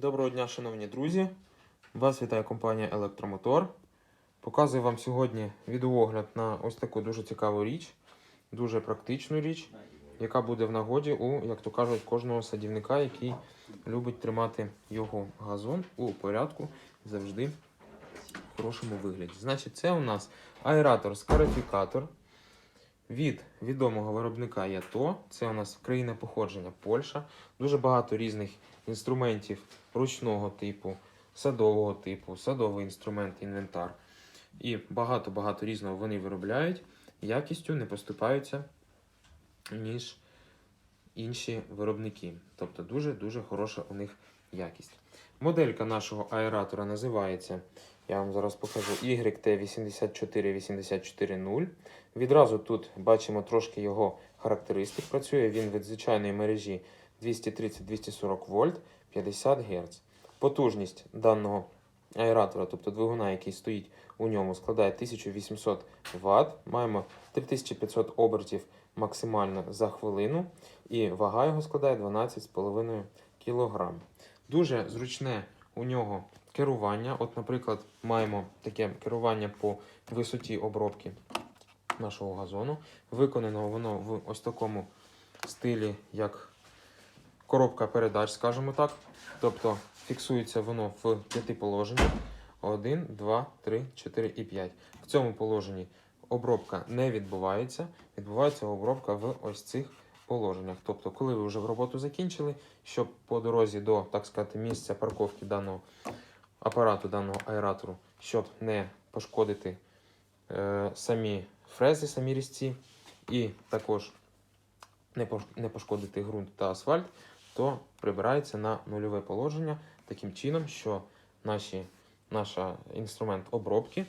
Доброго дня, шановні друзі! Вас вітає компанія Електромотор. Показую вам сьогодні відеоогляд на ось таку дуже цікаву річ, дуже практичну річ, яка буде в нагоді у, як то кажуть, кожного садівника, який любить тримати його газон у порядку завжди в хорошому вигляді. Значить, це у нас аератор скарифікатор від відомого виробника ЯТО. Це у нас країна походження Польща. Дуже багато різних інструментів ручного типу, садового типу, садовий інструмент, інвентар. І багато-багато різного вони виробляють. Якістю не поступаються, ніж інші виробники. Тобто дуже-дуже хороша у них якість. Моделька нашого аератора називається, я вам зараз покажу, YT84840. Відразу тут бачимо трошки його характеристик. Працює він від звичайної мережі 230-240 вольт 50 Гц. Потужність даного аератора, тобто двигуна, який стоїть у ньому, складає 1800 Вт. Маємо 3500 обертів максимально за хвилину, і вага його складає 12,5 кг. Дуже зручне у нього керування. От, наприклад, маємо таке керування по висоті обробки нашого газону. Виконано воно в ось такому стилі, як коробка передач, скажімо так. Тобто фіксується воно в п'яти положеннях: 1, 2, 3, 4 і 5. В цьому положенні обробка не відбувається, відбувається обробка в ось цих положеннях. Тобто, коли ви вже роботу закінчили, щоб по дорозі до, так сказати, місця парковки даного апарату, даного аератору, щоб не пошкодити е, самі фрези, самі різці, і також не пошкодити ґрунт та асфальт, то прибирається на нульове положення таким чином, що наші, наш інструмент обробки,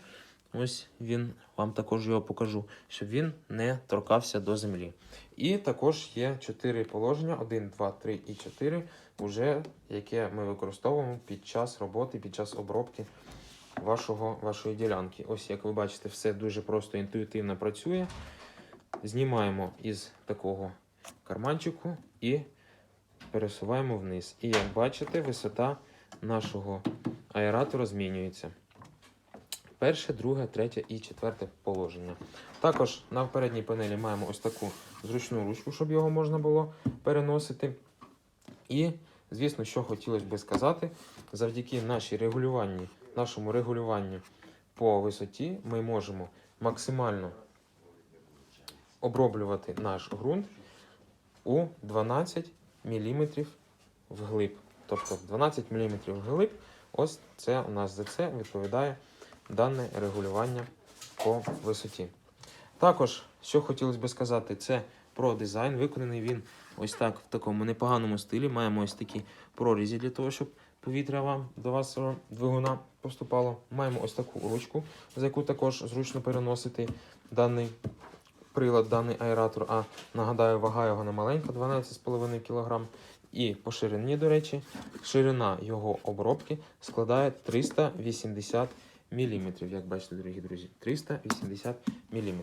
ось він вам також його покажу, щоб він не торкався до землі. І також є 4 положення: 1, 2, 3 і 4, уже, яке ми використовуємо під час роботи, під час обробки вашого, вашої ділянки. Ось як ви бачите, все дуже просто інтуїтивно працює. Знімаємо із такого карманчику і пересуваємо вниз. І як бачите, висота нашого аератора змінюється. Перше, друге, третє і четверте положення. Також на передній панелі маємо ось таку зручну ручку, щоб його можна було переносити. І, звісно, що хотілося би сказати, завдяки нашій регулюванні, нашому регулюванню по висоті ми можемо максимально оброблювати наш ґрунт у 12 мм вглиб. Тобто 12 мм вглиб, ось це у нас за це відповідає дане регулювання по висоті. Також, що хотілося би сказати, це про дизайн. Виконаний він ось так в такому непоганому стилі. Маємо ось такі прорізі для того, щоб повітря вам до вашого двигуна поступало. Маємо ось таку ручку, за яку також зручно переносити даний прилад, даний аератор. А нагадаю, вага його не маленька, 12,5 кг. І по ширині, до речі, ширина його обробки складає 380 мм. Як бачите, дорогі друзі, 380 мм.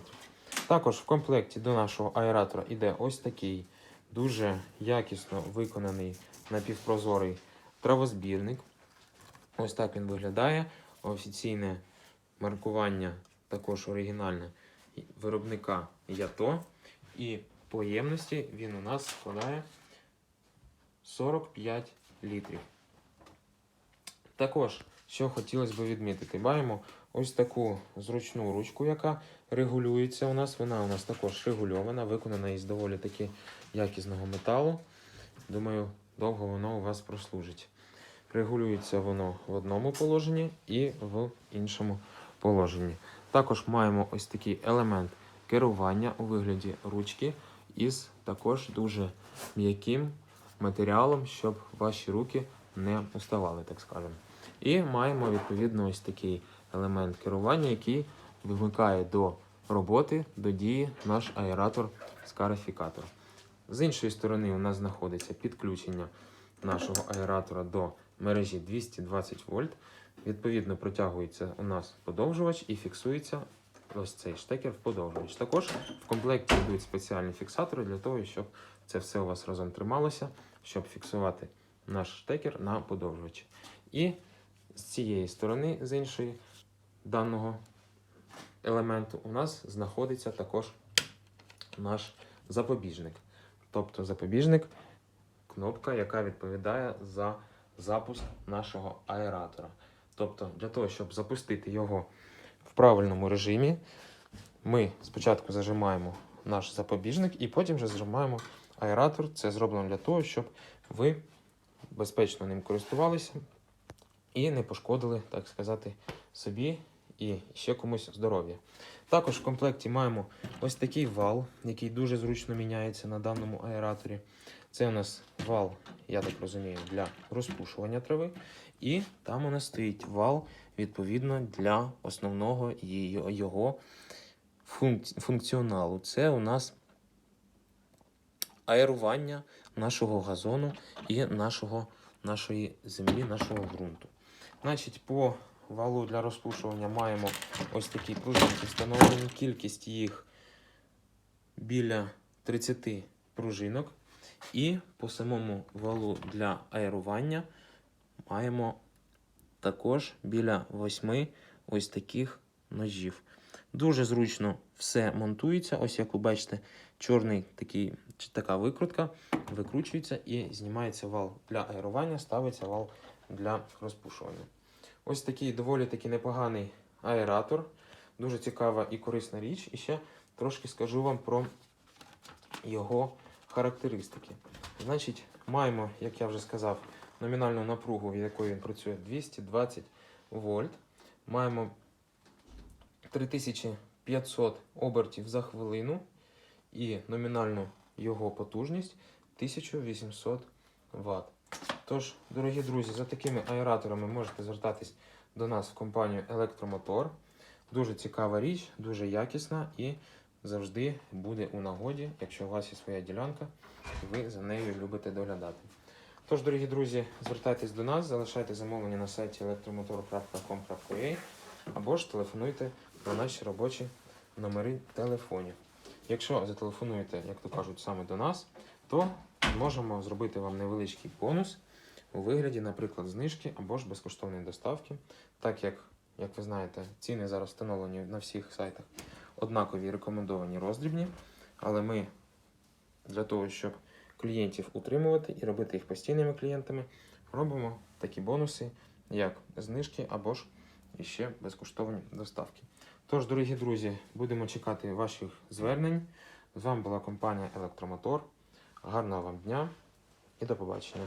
Також в комплекті до нашого аератора йде ось такий дуже якісно виконаний напівпрозорий травозбірник. Ось так він виглядає. Офіційне маркування також оригінальне виробника ЯТО. І по ємності він у нас складає 45 літрів. Також, що хотілося б відмітити, маємо ось таку зручну ручку, яка регулюється у нас. Вона у нас також регульована, виконана із доволі таки якісного металу. Думаю, довго воно у вас прослужить. Регулюється воно в одному положенні і в іншому положенні. Також маємо ось такий елемент керування у вигляді ручки із також дуже м'яким матеріалом, щоб ваші руки не уставали, так скажемо. І маємо відповідно ось такий елемент керування, який вимикає до роботи, до дії наш аератор скарифікатор. З іншої сторони, у нас знаходиться підключення нашого аератора до мережі 220 вольт. Відповідно, протягується у нас подовжувач і фіксується ось цей штекер в подовжувач. Також в комплекті йдуть спеціальні фіксатори для того, щоб це все у вас разом трималося, щоб фіксувати наш штекер на подовжувач. І з цієї сторони, з іншої даного елементу, у нас знаходиться також наш запобіжник. Тобто запобіжник кнопка, яка відповідає за запуск нашого аератора. Тобто, для того, щоб запустити його в правильному режимі, ми спочатку зажимаємо наш запобіжник і потім вже зажимаємо аератор. Це зроблено для того, щоб ви безпечно ним користувалися і не пошкодили, так сказати, собі і ще комусь здоров'я. Також в комплекті маємо ось такий вал, який дуже зручно міняється на даному аераторі. Це у нас вал, я так розумію, для розпушування трави. І там у нас стоїть вал, відповідно, для основного його функціоналу. Це у нас аерування нашого газону і нашого, нашої землі, нашого ґрунту. Значить, по валу для розпушування маємо ось такі пружинки встановлені. Кількість їх біля 30 пружинок. І по самому валу для аерування маємо також біля 8 ось таких ножів. Дуже зручно все монтується. Ось як ви бачите, чорний такий, така викрутка викручується і знімається вал для аерування, ставиться вал для розпушування. Ось такий доволі таки непоганий аератор. Дуже цікава і корисна річ. І ще трошки скажу вам про його характеристики. Значить, маємо, як я вже сказав, номінальну напругу, від якої він працює 220 вольт. Маємо 3500 обертів за хвилину і номінальну його потужність 1800 Вт. Тож, дорогі друзі, за такими аераторами можете звертатись до нас в компанію Електромотор. Дуже цікава річ, дуже якісна і завжди буде у нагоді, якщо у вас є своя ділянка, і ви за нею любите доглядати. Тож, дорогі друзі, звертайтесь до нас, залишайте замовлення на сайті elektromotor.com.ua або ж телефонуйте на наші робочі номери телефонів. Якщо зателефонуєте, як то кажуть, саме до нас, то можемо зробити вам невеличкий бонус у вигляді, наприклад, знижки або ж безкоштовної доставки, так як, як ви знаєте, ціни зараз встановлені на всіх сайтах однакові рекомендовані роздрібні, але ми для того, щоб клієнтів утримувати і робити їх постійними клієнтами, робимо такі бонуси, як знижки або ж іще безкоштовні доставки. Тож, дорогі друзі, будемо чекати ваших звернень. З вами була компанія Електромотор. Гарного вам дня і до побачення.